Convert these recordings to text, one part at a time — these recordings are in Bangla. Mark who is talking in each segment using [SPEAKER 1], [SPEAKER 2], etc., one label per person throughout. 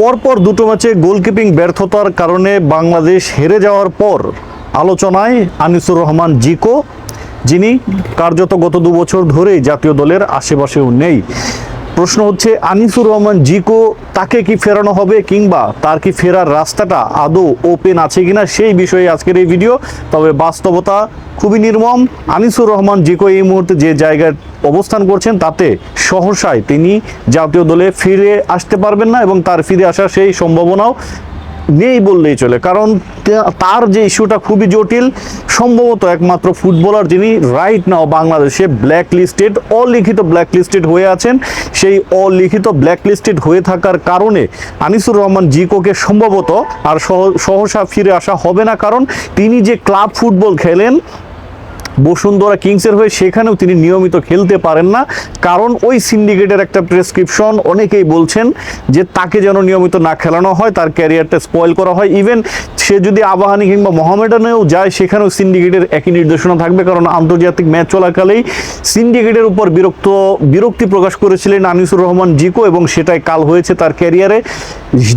[SPEAKER 1] পরপর দুটো ম্যাচে গোলকিপিং ব্যর্থতার কারণে বাংলাদেশ হেরে যাওয়ার পর আলোচনায় আনিসুর রহমান জিকো, যিনি কার্যত গত দু বছর ধরেই জাতীয় দলের আশেপাশেও নেই। প্রশ্ন হচ্ছে, আনিসুর রহমান জিকো তাকে কি ফেরানো হবে কিংবা তার কি ফেরার রাস্তাটা আদৌ ওপেন আছে কিনা সেই বিষয়ে আজকের এই ভিডিও। তবে বাস্তবতা খুবই নির্মম। আনিসুর রহমান জিকো এই মুহূর্তে যে জায়গায় অবস্থান করছেন, তাতে সহসায় তিনি জাতীয় দলে ফিরে আসতে পারবেন না এবং তার ফিরে আসার সেই সম্ভাবনাও নেই বললেই চলে। কারণ তার যে ইস্যুটা খুবই জটিল, সম্ভবত একমাত্র ফুটবলার যিনি রাইট নাও বাংলাদেশে ব্ল্যাক লিস্টেড অলিখিত ব্ল্যাক লিস্টেড হয়ে আছেন। সেই অলিখিত ব্ল্যাক লিস্টেড হয়ে থাকার কারণে আনিসুর রহমান জিকোকে সম্ভবত আর সহ- সহসা ফিরে আসা হবে না। কারণ তিনি যে ক্লাব ফুটবল খেলেন বসুন্ধরা কিংসের হয়ে সেখানেও তিনি নিয়মিত খেলতে পারেন না। কারণ ওই সিন্ডিকেটের একটা প্রেসক্রিপশন অনেকেই বলছেন যে তাকে যেন নিয়মিত না খেলানো হয়, তার ক্যারিয়ারটা স্পয়েল করা হয়। ইভেন সে যদি আবাহানি কিংবা মোহামেডানেও যায়, সেখানেও সিন্ডিকেটের একই নির্দেশনা থাকবে। কারণ আন্তর্জাতিক ম্যাচ চলাকালেই সিন্ডিকেটের উপর বিরক্ত, বিরক্তি প্রকাশ করেছিলেন আনিসুর রহমান জিকো এবং সেটাই কাল হয়েছে তার ক্যারিয়ারে।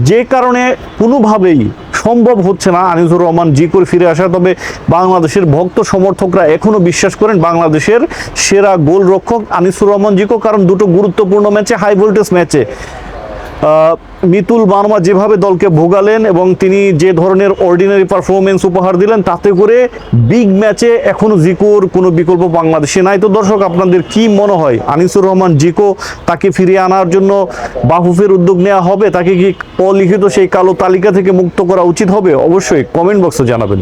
[SPEAKER 1] যে কারণে কোনোভাবেই সম্ভব হচ্ছে না আনিসুর রহমান জি করে ফিরে আসা, তবে বাংলাদেশের ভক্ত সমর্থকরা এখনও বিশ্বাস করেন বাংলাদেশের সেরা গোলরক্ষক আনিসুর রহমান জিকো, কারণ দুটো গুরুত্বপূর্ণ ম্যাচে হাই ভোল্টেজ ম্যাচে। মিতুল বার্মা যেভাবে দলকে ভোগালেন এবং তিনি যে ধরনের অর্ডিনারি পারফরমেন্স উপহার দিলেন, তাতে করে বিগ ম্যাচে এখনও জিকোর কোনো বিকল্প বাংলাদেশে নাই। তো দর্শক, আপনাদের কি মনে হয়? আনিসুর রহমান জিকো তাকে ফিরিয়ে আনার জন্য বাহুফের উদ্যোগ নেওয়া হবে? তাকে কি অলিখিত সেই কালো তালিকা থেকে মুক্ত করা উচিত হবে? অবশ্যই কমেন্ট বক্সে জানাবেন।